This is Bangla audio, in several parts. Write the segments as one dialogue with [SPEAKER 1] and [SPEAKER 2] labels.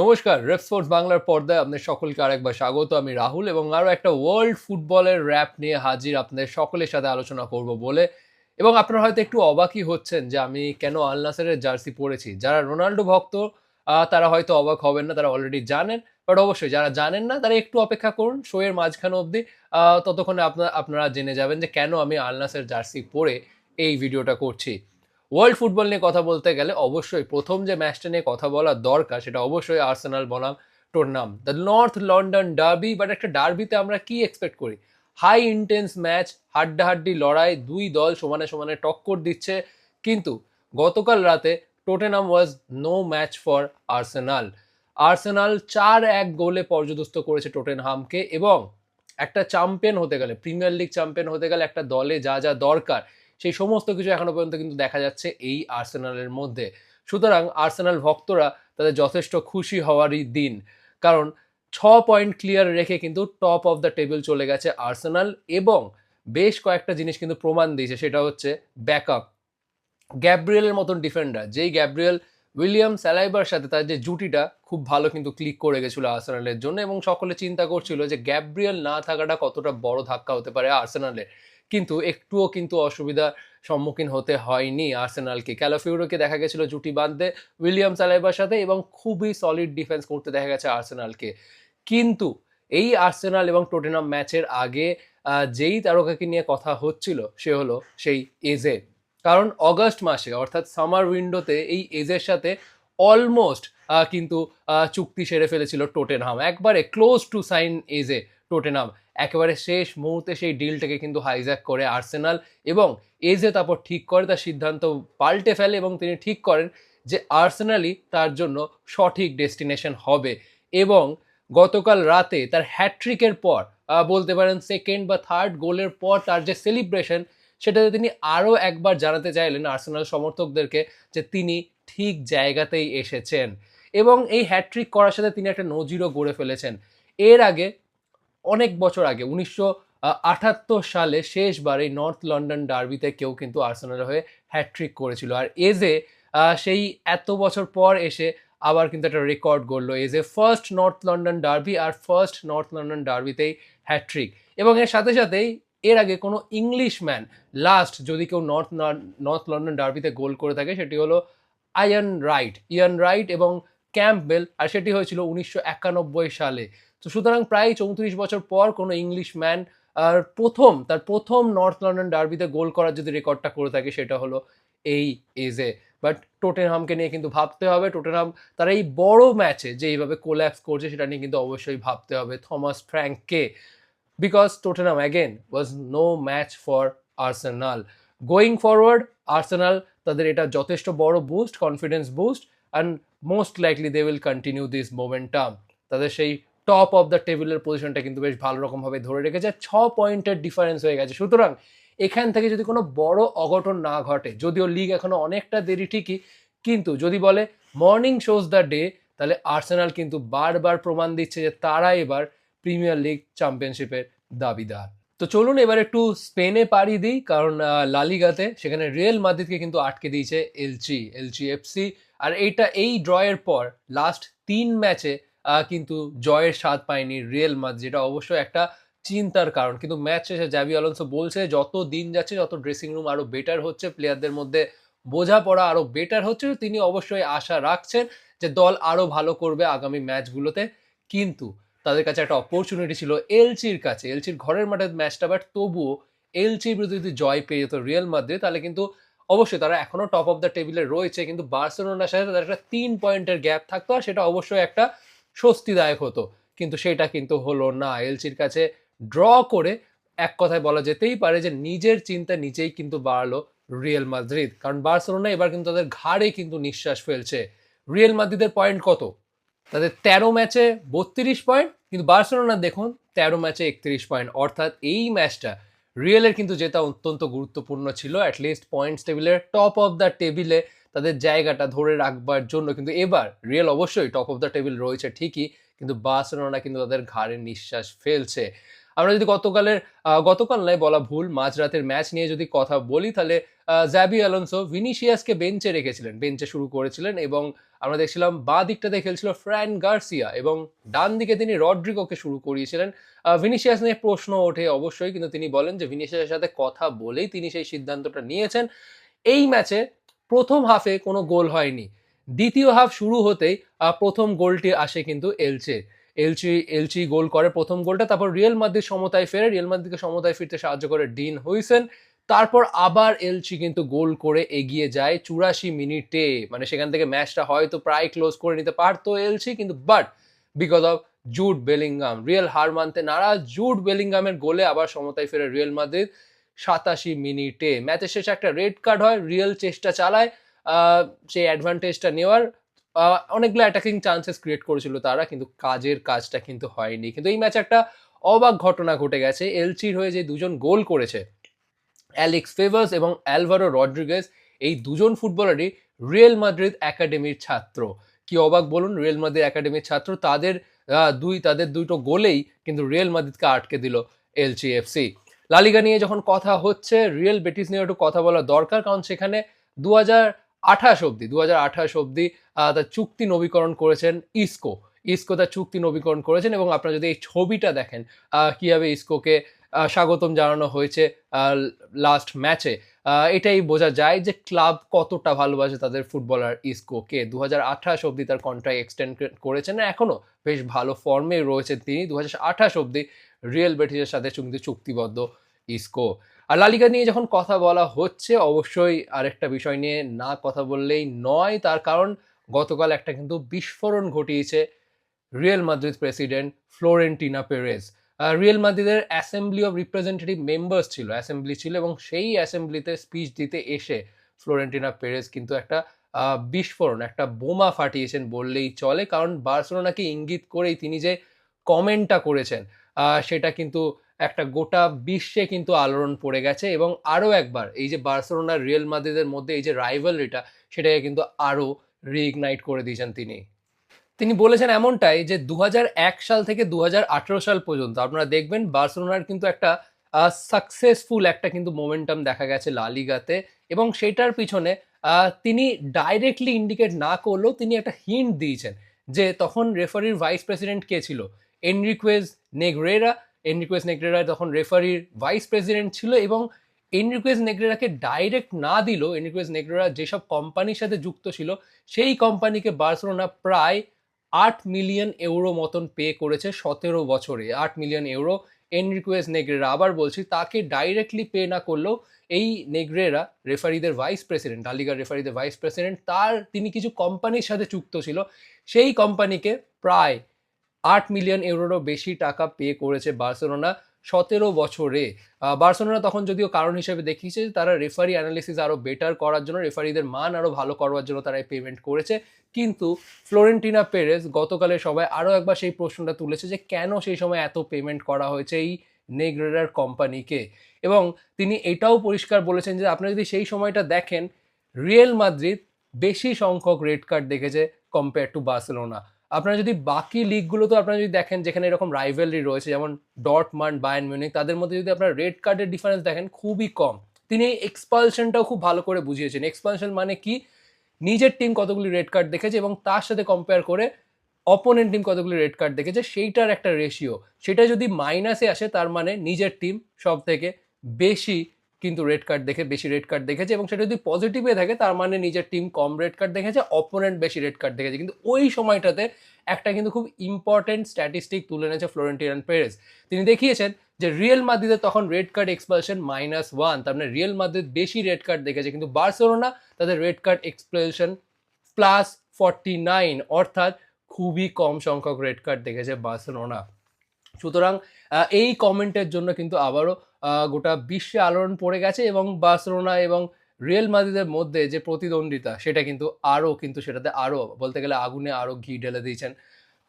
[SPEAKER 1] নমস্কার রেপ স্পোর্টস বাংলার পর্দায় আপনাদের সকলকে আরেকবার স্বাগত। আমি রাহুল এবং আরও একটা ওয়ার্ল্ড ফুটবলের র্যাপ নিয়ে হাজির আপনাদের সকলের সাথে আলোচনা করব বলে। এবং আপনারা হয়তো একটু অবাকই হচ্ছেন যে আমি কেন আল নাসেরের জার্সি পরেছি। যারা রোনাল্ডো ভক্ত তারা হয়তো অবাক হবেন না, তারা অলরেডি জানেন। বাট অবশ্যই যারা জানেন না, তারা একটু অপেক্ষা করুন শোয়ের মাঝখানে অবধি। ততক্ষণে আপনার আপনারা জেনে যাবেন যে কেন আমি আলনাসের জার্সি পরে এই ভিডিওটা করছি। ওয়ার্ল্ড ফুটবল নিয়ে কথা বলতে গেলে অবশ্যই প্রথম যে ম্যাচটা নিয়ে কথা বলা দরকার, সেটা অবশ্যই আর্সেনাল বনাম Tottenham the north London derby but একটা ডার্বিতে আমরা কি এক্সপেক্ট করি? হাই ইন্টেন্স ম্যাচ হাড্ডাহাড্ডি লড়াই, দুই দল সমানে সমানে টক্কর দিচ্ছে। কিন্তু গতকাল রাতে Tottenham was no match for Arsenal Arsenal চার এক গোলে পর্যদস্ত করেছে টোটেনহামকে এবং একটা চ্যাম্পিয়ন হতে গেলে প্রিমিয়ার লিগ চ্যাম্পিয়ন হতে গেলে একটা দলে যা যা দরকার সেই সমস্ত কিছু এখনও পর্যন্ত কিন্তু দেখা যাচ্ছে এই আর্সেনালের মধ্যে। সুতরাং আর্সেনাল ভক্তরা তাদের যথেষ্ট খুশি হওয়ারই দিন। কারণ ছ পয়েন্ট ক্লিয়ার রেখে কিন্তু টপ অফ দ্য টেবিল চলে গেছে আর্সেনাল এবং বেশ কয়েকটা জিনিস কিন্তু প্রমাণ দিয়েছে, সেটা হচ্ছে ব্যাকআপ। গ্যাব্রিয়েলের মতন ডিফেন্ডার, যেই গ্যাব্রিয়েল উইলিয়াম স্যালাইবার সাথে তার যে জুটিটা খুব ভালো কিন্তু ক্লিক করে গেছিল আর্সেনালের জন্য এবং সকলে চিন্তা করছিল যে গ্যাব্রিয়েল না থাকাটা কতটা বড় ধাক্কা হতে পারে আর্সেনালের। কিন্তু একটুও কিন্তু অসুবিধার সম্মুখীন হতে হয়নি আর্সেনালকে। ক্যালাফিউরোকে দেখা গেছিল জুটি বাঁধতে, উইলিয়াম সালাইবার সাথে এবং খুবই সলিড ডিফেন্স করতে দেখা গেছে আর্সেনালকে। কিন্তু এই আর্সেনাল এবং টোটেনাম ম্যাচের আগে যেই তারকাকে নিয়ে কথা হচ্ছিল, সে হলো সেই এজে। কারণ অগস্ট মাসে, অর্থাৎ সামার উইন্ডোতে এই এজের সাথে অলমোস্ট কিন্তু চুক্তি সেরে ফেলেছিল টোটেনহাম। একবারে ক্লোজ টু সাইন এজে টোটেনহাম। একেবারে শেষ মুহূর্তে সেই ডিলটাকে কিন্তু হাইজ্যাক করে আর্সেনাল এবং এজে তারপর ঠিক করে তার সিদ্ধান্ত পাল্টে ফেলে এবং তিনি ঠিক করেন যে আর্সেনালই তার জন্য সঠিক ডেস্টিনেশন হবে এবং গতকাল রাতে তার হ্যাট্রিকের পর বলতে পারেন সেকেন্ড বা থার্ড গোলের পর তার যে সেলিব্রেশন সেটাতে তিনি আরও একবার জানাতে চাইলেন আর্সেনাল সমর্থকদেরকে যে তিনি ঠিক জায়গাতেই এসেছেন এবং এই হ্যাট্রিক করার সাথে তিনি একটা নজিরও গড়ে ফেলেছেন। এর আগে অনেক বছর আগে, উনিশশো আটাত্তর সালে শেষবার এই নর্থ লন্ডন ডার্বিতে কেউ কিন্তু আর্সেনালের হয়ে হ্যাট্রিক করেছিল। আর এজে সেই এত বছর পর এসে আবার কিন্তু একটা record গড়লো। Eze first north London derby আর ফার্স্ট নর্থ লন্ডন ডার্বিতেই হ্যাট্রিক এবং এর সাথে সাথেই এর আগে কোনো ইংলিশ ম্যান লাস্ট যদি কেউ নর্থ নর্থ লন্ডন ডার্বিতে গোল করে থাকে, সেটি হলো আয়ান রাইট ইয়ান রাইট এবং ক্যাম্পবেল আর সেটি হয়েছিল উনিশশো একানব্বই সালে। তো সুতরাং প্রায় চৌত্রিশ বছর পর কোনো ইংলিশ ম্যান আর প্রথম, তার প্রথম নর্থ লন্ডন ডার্বিতে গোল করার যদি রেকর্ডটা করে থাকে, সেটা হলো এই এজে বাট টোটেনহামকে নিয়ে কিন্তু ভাবতে হবে। টোটেনহাম তারা এই বড় ম্যাচে যে এইভাবে কোল্যাপস করছে, সেটা নিয়ে কিন্তু অবশ্যই ভাবতে হবে Thomas ফ্র্যাঙ্ককে because Tottenham again was no match for Arsenal going forward Arsenal তাদের এটা যথেষ্ট বড় boost confidence boost and most likely they will continue this momentum তাদের সেই টপ অফ দ্য টেবিলের পজিশনটা কিন্তু বেশ ভালো রকমভাবে ধরে রেখেছে। ছ পয়েন্টের ডিফারেন্স হয়ে গেছে। সুতরাং এখান থেকে যদি কোনো বড় অঘটন না ঘটে, যদিও লিগ এখনও অনেকটা দেরি ঠিকই, কিন্তু যদি বলে মর্নিং শোজ দ্য ডে তাহলে আর্সেনাল কিন্তু বারবার প্রমাণ দিচ্ছে যে তারা এবার প্রিমিয়ার লিগ চ্যাম্পিয়নশিপের দাবিদার। তো চলুন এবার একটু স্পেনে পাড়ি দিই, কারণ লালিগাতে সেখানে রিয়েল মাদ্রিদকে কিন্তু আটকে দিয়েছে এলচি এলচি এফসি আর এইটা এই ড্রয়ের পর লাস্ট তিন ম্যাচে কিন্তু জয়ের স্বাদ পায়নি রিয়েল মাদ্রিদ, যেটা অবশ্যই একটা চিন্তার কারণ। কিন্তু ম্যাচ শেষে জাভি আলোনসো বলছে, যত দিন যাচ্ছে, যত ড্রেসিং রুম আরও বেটার হচ্ছে প্লেয়ারদের মধ্যে বোঝাপড়া আরও বেটার হচ্ছে, তিনি অবশ্যই আশা রাখছেন যে দল আরও ভালো করবে আগামী ম্যাচগুলোতে। কিন্তু তাদের কাছে একটা অপরচুনিটি ছিল এলচির কাছে। এলচির ঘরের মাঠে ম্যাচটা বাট তবুও এলচির বিরুদ্ধে যদি জয় পেয়ে যেত রিয়েল মাদ্রিদ, তাহলে কিন্তু অবশ্যই তারা এখনও টপ অফ দ্য টেবিলে রয়েছে। কিন্তু বার্সেলোনার সাথে তাদের একটা তিন পয়েন্টের গ্যাপ থাকতো, আর সেটা অবশ্যই একটা স্বস্তিদায়ক হতো। কিন্তু সেটা কিন্তু হলো না। এলসির কাছে ড্র করে এক কথায় বলা যেতেই পারে যে নিজের চিন্তা নিজেই কিন্তু বাড়ালো রিয়েল মাদ্রিদ। কারণ বার্সেলোনা এবার কিন্তু তাদের ঘাড়ে কিন্তু নিঃশ্বাস ফেলছে। রিয়েল মাদ্রিদের পয়েন্ট কত? তাদের তেরো ম্যাচে বত্রিশ পয়েন্ট, কিন্তু বার্সেলোনা দেখুন তেরো ম্যাচে একত্রিশ পয়েন্ট। অর্থাৎ এই ম্যাচটা রিয়েলের কিন্তু যেটা অত্যন্ত গুরুত্বপূর্ণ ছিল। অ্যাটলিস্ট পয়েন্টস টেবিলের টপ অফ দ্য টেবিলে তাদের জায়গাটা ধরে রাখবার জন্য। কিন্তু এবার রিয়েল অবশ্যই টপ অফ দ্য টেবিল রয়েছে ঠিকই কিন্তু বার্সেলোনা কিন্তু তাদের ঘাড়ে নিঃশ্বাস ফেলছে। আমরা যদি গতকালের গতকাল নয় বলা ভুল মাঝরাতের ম্যাচ নিয়ে যদি কথা বলি তাহলে জ্যাবি অ্যালোনসো ভিনিসিয়াসকে বেঞ্চে রেখেছিলেন বেঞ্চে শুরু করেছিলেন এবং আমরা দেখছিলাম বাঁ দিকটাতে খেলছিল ফ্র্যান গার্সিয়া এবং ডান দিকে তিনি রড্রিগোকে শুরু করিয়েছিলেন। আহ, ভিনিসিয়াস নিয়ে প্রশ্ন ওঠে অবশ্যই কিন্তু তিনি বলেন যে ভিনিসিয়াসের সাথে কথা বলেই তিনি সেই সিদ্ধান্তটা নিয়েছেন। এই ম্যাচে প্রথম হাফে কোনো গোল হয়নি। দ্বিতীয় হাফ শুরু হতেই প্রথম গোলটি আসে কিন্তু এলচে। এলচি এলচি গোল করে প্রথম গোলটা, তারপর রিয়েল মাদ্রিদ সমতায় ফেরে, রিয়েল মাদ্রিদকে সমতায় ফিরতে সাহায্য করে ডিন হুইসেন। তারপর আবার এলচি কিন্তু গোল করে এগিয়ে যায় চুরাশি মিনিটে। মানে সেখান থেকে ম্যাচটা হয়তো প্রায় ক্লোজ করে নিতে পারতো এলচি, কিন্তু but because of Jude Bellingham Real হার মানতে নারাজ জুট বেলিংগামের গোলে আবার সমতায় ফেরে রিয়েল মাদ্রিদ। সাতাশি মিনিটে। ম্যাচের শেষে একটা রেড কার্ড হয়, রিয়েল চেষ্টা চালায় সেই অ্যাডভান্টেজটা নেওয়ার অনেকগুলো অ্যাটাকিং চান্সেস ক্রিয়েট করেছিল তারা, কিন্তু কাজের কাজটা কিন্তু হয়নি। কিন্তু এই ম্যাচে একটা অবাক ঘটনা ঘটে গেছে। এলচির হয়ে যে দুজন গোল করেছে, অ্যালেক্স ফেভার্স এবং অ্যালভারো রড্রিগেজ, এই দুজন ফুটবলারই রিয়েল মাদ্রিদ একাডেমির ছাত্র। কি অবাক বলুন, রিয়েল মাদ্রিদ একাডেমির ছাত্র তাদের দুই, তাদের দুটো গোলেই কিন্তু রিয়েল মাদ্রিদকে আটকে দিল এলচি এফসি। লালিগা নিয়ে যখন কথা হচ্ছে রিয়েল বেটিস নিয়ে একটু কথা বলা দরকার, কারণ সেখানে দু হাজার আঠাশ অব্দি দু হাজার আঠাশ অব্দি তার চুক্তি নবীকরণ করেছেন ইসকো। ইসকো তার চুক্তি নবীকরণ করেছেন এবং আপনারা যদি এই ছবিটা দেখেন কীভাবে ইসকোকে স্বাগতম জানানো হয়েছে লাস্ট ম্যাচে এটাই বোঝা যায় যে ক্লাব কতটা ভালোবাসে তাদের ফুটবলার ইসকোকে। দু হাজার আঠাশ অব্দি তার কন্ট্রাক্ট এক্সটেন্ড করেছেন এখনও বেশ ভালো ফর্মে রয়েছেন তিনি। দু হাজার আঠাশ অব্দি রিয়েল বেটিসের সাথে কিন্তু চুক্তিবদ্ধ ইসকো আর লালিকা নিয়ে যখন কথা বলা হচ্ছে, অবশ্যই আরেকটা বিষয় নিয়ে না কথা বললেই নয়। তার কারণ, গতকাল একটা কিন্তু বিস্ফোরণ ঘটিয়েছে Real Madrid president Florentino Perez Real মাদ্রিদের অ্যাসেম্বলি অফ রিপ্রেজেন্টেটিভ মেম্বার্স ছিল অ্যাসেম্বলি ছিল এবং সেই অ্যাসেম্বলিতে স্পিচ দিতে এসে ফ্লোরেন্টিনা পেরেজ কিন্তু একটা বিস্ফোরণ, একটা বোমা ফাটিয়েছেন বললেই চলে। কারণ বার্সেলোনাকে ইঙ্গিত করেই তিনি যে কমেন্টটা করেছেন সেটা কিন্তু একটা গোটা বিশ্বে কিন্তু আলোড়ন পড়ে গেছে এবং আরও একবার এই যে বার্সেলোনা, রিয়েল মাদ্রিদের মধ্যে এই যে রাইভালরিটা সেটাকে কিন্তু আরও রিইগনাইট করে দিয়েছেন তিনি। তিনি বলেছেন এমনটাই যে দু হাজার এক সাল থেকে দু হাজার আঠেরো সাল পর্যন্ত আপনারা দেখবেন বার্সেলোনার কিন্তু একটা সাকসেসফুল একটা কিন্তু মোমেন্টাম দেখা গেছে লালিগাতে এবং সেটার পিছনে তিনি ডাইরেক্টলি ইন্ডিকেট না করলেও তিনি একটা হিন্ট দিয়েছেন যে তখন রেফারির ভাইস প্রেসিডেন্ট কে ছিল? এনরিকুয়েজ নেগরেরা এনরিকুয়েজ নেগরেরা তখন রেফারির ভাইস প্রেসিডেন্ট ছিল এবং এনরিকুয়েজ নেগরেরাকে ডাইরেক্ট না দিল এনরিকুয়েজ নেগরেরা যেসব কোম্পানির সাথে যুক্ত ছিল, সেই কোম্পানিকে বার্সেলোনা প্রায় আট মিলিয়ন ইউরো মতন পে করেছে সতেরো বছরে। আট মিলিয়ন ইউরো এনরিকুয়েজ নেগরেরা, আবার বলছি তাকে ডাইরেক্টলি পে না করলেও এই নেগরেরা, রেফারিদের ভাইস প্রেসিডেন্ট লালিগার রেফারিদের ভাইস প্রেসিডেন্ট, তার, তিনি কিছু কোম্পানির সাথে যুক্ত ছিল, সেই কোম্পানিকে প্রায় আট মিলিয়ন ইউরোরও বেশি টাকা পে করেছে বার্সেলোনা সতেরো বছরে। বার্সেলোনা তখন যদিও কারণ হিসেবে দেখিয়েছে তারা রেফারি অ্যানালিসিস আরও বেটার করার জন্য রেফারিদের মান আরও ভালো করবার জন্য তারা এই পেমেন্ট করেছে। কিন্তু ফ্লোরেন্টিনা পেরেস গতকালে সবাই আরও একবার সেই প্রশ্নটা তুলেছে যে কেন সেই সময় এত পেমেন্ট করা হয়েছে এই নেগ্রেরার কোম্পানিকে? এবং তিনি এটাও পরিষ্কার বলেছেন যে আপনারা যদি সেই সময়টা দেখেন, রিয়েল মাদ্রিদ বেশি সংখ্যক রেড কার্ড দেখেছে কম্পেয়ার টু বার্সেলোনা। আপনারা যদি বাকি লিগগুলোতে আপনারা যদি দেখেন, যেখানে এরকম রাইভেলরি রয়েছে, যেমন ডটমান্ড বায়ান মিউনিক তাদের মধ্যে যদি আপনারা রেড কার্ডের ডিফারেন্স দেখেন, খুবই কম। তিনি এই এক্সপালশনটাও খুব ভালো করে বুঝিয়েছেন। এক্সপালশন মানে কি? নিজের টিম কতগুলি রেড কার্ড দেখেছে এবং তার সাথে কম্পেয়ার করে অপোনেন্ট টিম কতগুলি রেড কার্ড দেখেছে, সেইটার একটা রেশিও সেটা যদি মাইনাসে আসে, তার মানে নিজের টিম সব থেকে বেশি কিন্তু রেড কার্ড দেখে, বেশি রেড কার্ড দেখেছে এবং সেটা যদি পজিটিভে থাকে, তার মানে নিজের টিম কম রেড কার্ড দেখেছে অপোনেন্ট বেশি রেড কার্ড দেখেছে। কিন্তু ওই সময়টাতে একটা কিন্তু খুব ইম্পর্টেন্ট স্ট্যাটিস্টিক তুলে এনেছে ফ্লোরেন্টিয়ান পেরেস তিনি দেখিয়েছেন যে রিয়েল মাদ্রিদের তখন red card expulsion minus one তার মানে রিয়েল মাদ্রিদ বেশি রেড কার্ড দেখেছে, কিন্তু বার্সেলোনা তাদের red card expulsion plus forty nine অর্থাৎ খুবই কম সংখ্যক রেড কার্ড দেখেছে বার্সেলোনা সুতরাং এই কমেন্টের জন্য কিন্তু আবারও গোটা বিশ্বে আলোড়ন পড়ে গেছে এবং বার্সেলোনা এবং রিয়েল মাদ্রিদের মধ্যে যে প্রতিদ্বন্দ্বিতা, সেটা কিন্তু আরও, কিন্তু সেটাতে আরও, বলতে গেলে আগুনে আরও ঘি ঢেলে দিয়েছেন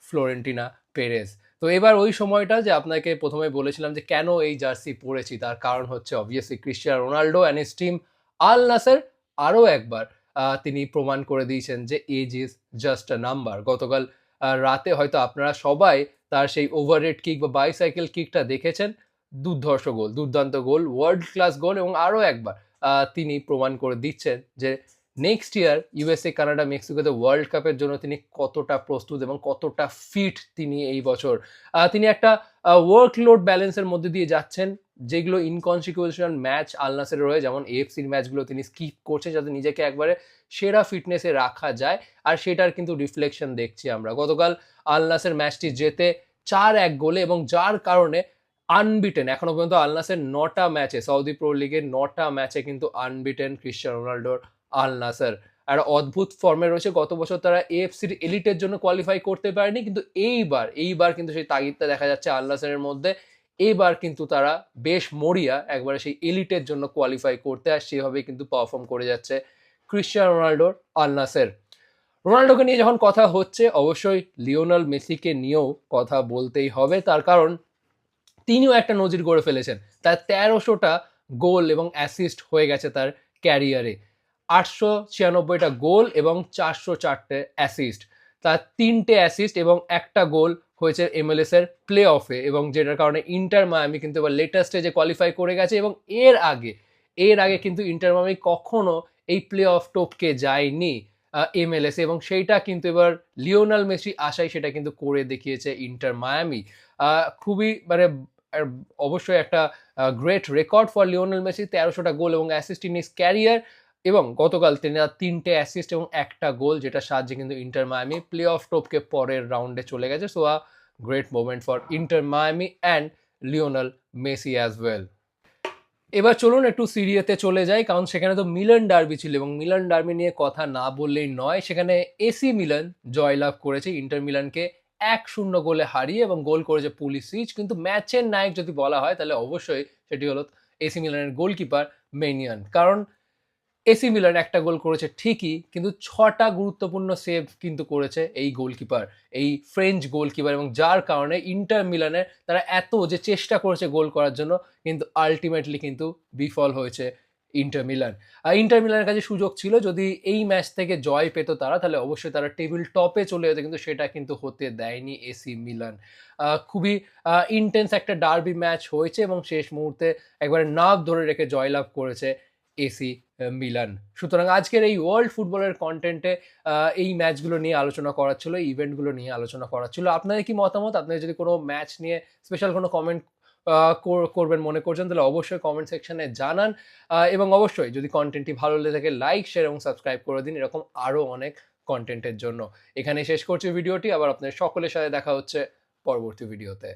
[SPEAKER 1] ফ্লোরেন্টিনা পেরেজ। তো এবার ওই সময়টা যে আপনাকে প্রথমে বলেছিলাম যে কেন এই জার্সি পরেছি, তার কারণ হচ্ছে obviously Cristiano Ronaldo and his team Al Nassr আরও একবার তিনি প্রমাণ করে দিয়েছেন যে age is just a number গতকাল রাতে হয়তো আপনারা সবাই তার সেই ওভাররেড কিক বা বাইসাইকেল কিকটা দেখেছেন? দুর্ধর্ষ গোল, দুর্দান্ত গোল ওয়ার্ল্ড ক্লাস গোল এবং আরও একবার তিনি প্রমাণ করে দিচ্ছেন যে নেক্সট ইয়ার ইউএসএ কানাডা মেক্সিকোতে ওয়ার্ল্ড কাপের জন্য তিনি কতটা প্রস্তুত এবং কতটা ফিট তিনি এই বছর? তিনি একটা ওয়ার্কলোড ব্যালেন্সের মধ্যে দিয়ে যাচ্ছেন, যেগুলো ইনকনসিকুয়েন্সিয়াল ম্যাচ আলনাসের রয়ে, যেমন এএফসির ম্যাচগুলো তিনি স্কিপ করছেন যাতে নিজেকে একবারে সেরা ফিটনেসে রাখা যায়, আর সেটার কিন্তু রিফ্লেকশন দেখছি আমরা। গতকাল আলনাসের ম্যাচটি জেতে চার এক গোলে এবং যার কারণে আনবিটেন এখনও পর্যন্ত আলনাসের নটা ম্যাচে সৌদি প্রো লিগের নটা ম্যাচে কিন্তু আনবিটেন ক্রিশ্চিয়ান রোনাল্ডোর আল নাসার একটা অদ্ভুত ফর্মে রয়েছে, গত বছর তারা এএফসির এলিটের জন্য কোয়ালিফাই করতে পারেনি, কিন্তু এইবার এইবার কিন্তু সেই তাগিদটা দেখা যাচ্ছে আল নাসারের মধ্যে। এইবার কিন্তু তারা বেশ মরিয়া একবারে সেই এলিটের জন্য কোয়ালিফাই করতে আর সেভাবেই কিন্তু পারফর্ম করে যাচ্ছে ক্রিশ্চিয়ান রোনাল্ডোর আল নাসের রোনাল্ডোকে নিয়ে যখন কথা হচ্ছে, অবশ্যই লিওনাল মেসিকে নিয়েও কথা বলতেই হবে। তার কারণ, তিনিও একটা নজির গড়ে ফেলেছেন। তার তেরোশোটা গোল এবং অ্যাসিস্ট হয়ে গেছে তার ক্যারিয়ারে আটশো ছিয়ানব্বইটা গোল এবং চারশো চারটে অ্যাসিস্ট তার তিনটে অ্যাসিস্ট এবং একটা গোল হয়েছে এমএলএস এর প্লে অফে এবং যেটার কারণে ইন্টার মায়ামি কিন্তু এবার লেটেস্ট স্টেজে কোয়ালিফাই করে গেছে এবং এর আগে এর আগে কিন্তু ইন্টার মায়ামি কখনো এই প্লে অফ টপকে যায়নি এমএলএস এবং সেইটা কিন্তু এবার লিওনাল মেসি আশায় সেটা কিন্তু করে দেখিয়েছে ইন্টার মায়ামি খুবই মানে অবশ্যই একটা great record for Lionel Messi, তেরোশোটা goal এবং অ্যাসিস্ট ইন ক্যারিয়ার এবং গতকাল তিনি তিনটে অ্যাসিস্ট এবং একটা গোল যেটা সাহায্যে কিন্তু ইন্টার মায়ামি প্লে অফ টোপকে পরের রাউন্ডে চলে গেছে। So a great moment for Inter Miami and Lionel Messi as well এবার চলুন একটু সিরিয়াতে চলে যাই, কারণ সেখানে তো মিলন ডার্বি ছিল এবং মিলন ডার্বি নিয়ে কথা না বললেই নয়। সেখানে এসি মিলান জয়লাভ করেছে। ইন্টার মিলানকে এক শূন্য গোলে হারিয়ে এবং গোল করেছে পুলিসিচ কিন্তু ম্যাচের নায়ক যদি বলা হয়, তাহলে অবশ্যই সেটি হলো এসি মিলানের গোলকিপার মেনিয়ান কারণ এসি মিলান একটা গোল করেছে ঠিকই, কিন্তু ছটা গুরুত্বপূর্ণ সেভ কিন্তু করেছে এই গোলকিপার এই ফ্রেঞ্চ গোলকিপার এবং যার কারণে ইন্টার মিলানের তারা এত যে চেষ্টা করেছে গোল করার জন্য, কিন্তু আলটিমেটলি কিন্তু বিফল হয়েছে ইন্টার মিলান আর ইন্টার মিলানের কাছে সুযোগ ছিল, যদি এই ম্যাচ থেকে জয় পেত তারা, তাহলে অবশ্যই তারা টেবিল টপে চলে যেত, কিন্তু সেটা কিন্তু হতে দেয়নি এসি মিলান খুবই ইন্টেন্স একটা ডার্বি ম্যাচ হয়েছে এবং শেষ মুহূর্তে একবারে নাক ধরে রেখে জয়লাভ করেছে এসি মিলান। সুতরাং আজকের এই ওয়ার্ল্ড ফুটবলের কন্টেন্টে এই ম্যাচগুলো নিয়ে আলোচনা করার ছিল ইভেন্টগুলো নিয়ে আলোচনা করার ছিল আপনাদের কি মতামত? আপনাদের যদি কোনো ম্যাচ নিয়ে স্পেশাল কোনো কমেন্ট করবেন মনে করছেন, তাহলে অবশ্যই কমেন্ট সেকশনে জানান। এবং অবশ্যই যদি কন্টেন্টটি ভালো লেগে থাকে লাইক শেয়ার এবং সাবস্ক্রাইব করে দিন। এরকম আরও অনেক কন্টেন্টের জন্য। এখানে শেষ করছি ভিডিওটি। আবার আপনাদের সকলের সাথে দেখা হচ্ছে পরবর্তী ভিডিওতে